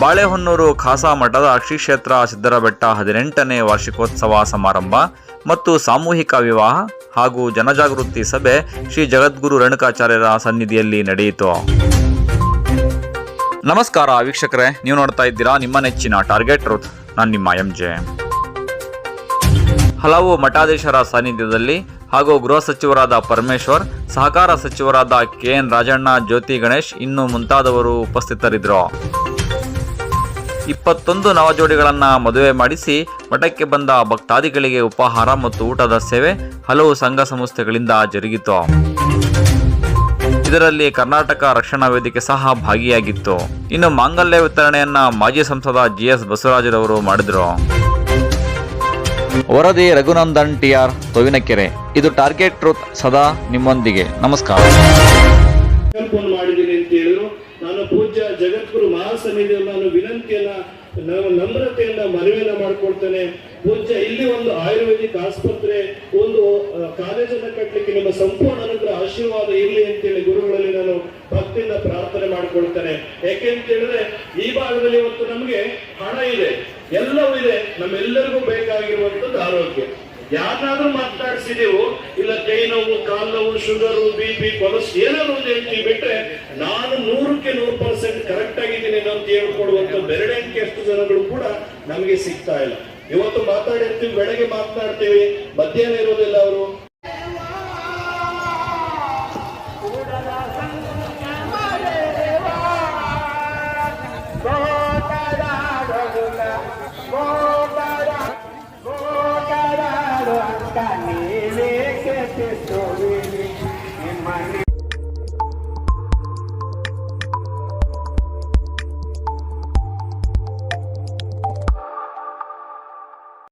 ಬಾಳೆಹೊನ್ನೂರು ಖಾಸಾ ಮಠದ ಶ್ರೀ ಕ್ಷೇತ್ರ ಸಿದ್ದರಬೆಟ್ಟ ಹದಿನೆಂಟನೇ ವಾರ್ಷಿಕೋತ್ಸವ ಸಮಾರಂಭ ಮತ್ತು ಸಾಮೂಹಿಕ ವಿವಾಹ ಹಾಗೂ ಜನಜಾಗೃತಿ ಸಭೆ ಶ್ರೀ ಜಗದ್ಗುರು ರೇಣುಕಾಚಾರ್ಯರ ಸನ್ನಿಧಿಯಲ್ಲಿ ನಡೆಯಿತು. ನಮಸ್ಕಾರ ವೀಕ್ಷಕರೇ, ನೀವು ನೋಡ್ತಾ ಇದ್ದೀರಾ ನಿಮ್ಮ ನೆಚ್ಚಿನ ಟಾರ್ಗೆಟ್ ರುತ್ ನಾನು ನಿಮ್ಮ ಎಂ ಜೆ ಹಲವು ಮಠಾಧೀಶರ ಸಾನ್ನಿಧ್ಯದಲ್ಲಿ ಹಾಗೂ ಗೃಹ ಸಚಿವರಾದ ಪರಮೇಶ್ವರ್, ಸಹಕಾರ ಸಚಿವರಾದ ಕೆ ಎನ್ ರಾಜಣ್ಣ, ಜ್ಯೋತಿ ಗಣೇಶ್ ಇನ್ನು ಮುಂತಾದವರು ಉಪಸ್ಥಿತರಿದ್ದರು. ಇಪ್ಪತ್ತೊಂದು ನವಜೋಡಿಗಳನ್ನ ಮದುವೆ ಮಾಡಿಸಿ ಮಠಕ್ಕೆ ಬಂದ ಭಕ್ತಾದಿಗಳಿಗೆ ಉಪಹಾರ ಮತ್ತು ಊಟದ ಸೇವೆ ಹಲವು ಸಂಘ ಸಂಸ್ಥೆಗಳಿಂದ ಜರುಗಿತು. ಇದರಲ್ಲಿ ಕರ್ನಾಟಕ ರಕ್ಷಣಾ ವೇದಿಕೆ ಸಹ ಭಾಗಿಯಾಗಿತ್ತು. ಇನ್ನು ಮಾಂಗಲ್ಯ ವಿತರಣೆಯನ್ನ ಮಾಜಿ ಸಂಸದ ಜಿಎಸ್ ಬಸವರಾಜರವರು ಮಾಡಿದರು. ವರದಿ ರಘುನಂದನ್ ಟಿಆರ್ ತೊವಿನಕೆರೆ. ಇದು ಟಾರ್ಗೆಟ್ ಟ್ರೂತ್ ಸದಾ ನಿಮ್ಮೊಂದಿಗೆ. ನಮಸ್ಕಾರ. ಫೋನ್ ಮಾಡಿದ್ದೀನಿ ಅಂತ ಹೇಳಿದ್ರು. ನಾನು ಪೂಜ್ಯ ಜಗದ್ಗುರು ಮಹಾಸನ್ನಿಧಿಯಲ್ಲಿ ನಾನು ವಿನಂತಿಯನ್ನ ನಾನು ನಮ್ರತೆಯನ್ನ ಮನವಿಯನ್ನ ಮಾಡ್ಕೊಳ್ತೇನೆ. ಪೂಜ್ಯ, ಇಲ್ಲಿ ಒಂದು ಆಯುರ್ವೇದಿಕ್ ಆಸ್ಪತ್ರೆ, ಒಂದು ಕಾಲೇಜನ್ನ ಕಟ್ಟಲಿಕ್ಕೆ ನಿಮ್ಮ ಸಂಪೂರ್ಣ ಅನುಗ್ರಹ, ಆಶೀರ್ವಾದ ಇರಲಿ ಅಂತೇಳಿ ಗುರುಗಳಲ್ಲಿ ನಾನು ಭಕ್ತಿಯಿಂದ ಪ್ರಾರ್ಥನೆ ಮಾಡ್ಕೊಳ್ತೇನೆ. ಯಾಕೆ ಅಂತ ಹೇಳಿದ್ರೆ, ಈ ಭಾಗದಲ್ಲಿ ಇವತ್ತು ನಮಗೆ ಹಣ ಇದೆ. ಎಲ್ಲವೂ ಇದೆ. ನಮ್ಮೆಲ್ಲರಿಗೂ ಬೇಕಾಗಿರುವಂತದ್ದು ಆರೋಗ್ಯ. ಯಾರನ್ನಾದ್ರೂ ಮಾತನಾಡಿಸಿದೆವು ಇಲ್ಲ ಕೈ ನೋವು, ಕಾಲ್ ನೋವು ಶುಗರು ಬಿ ಪಿ ಕೊಲಸ್ ಏನಾದ್ರು ಒಂದು ಹೇಳ್ತೀವಿ ಬಿಟ್ರೆ ನಾನು ನೂರಕ್ಕೆ ನೂರು ಪರ್ಸೆಂಟ್ ಕರೆಕ್ಟ್ ಆಗಿದ್ದೀನಿ ಅಂತ ಹೇಳ್ಕೊಡುವಂತ ಬೆರಳೆಣಿಕೆ ಅಷ್ಟು ಜನಗಳು ಕೂಡ ನಮಗೆ ಸಿಗ್ತಾ ಇಲ್ಲ. ಇವತ್ತು ಮಾತಾಡಿರ್ತೀವಿ, ಬೆಳಗ್ಗೆ ಮಾತನಾಡ್ತೀವಿ ಮಧ್ಯಾಹ್ನ কানে রেখেছে তোর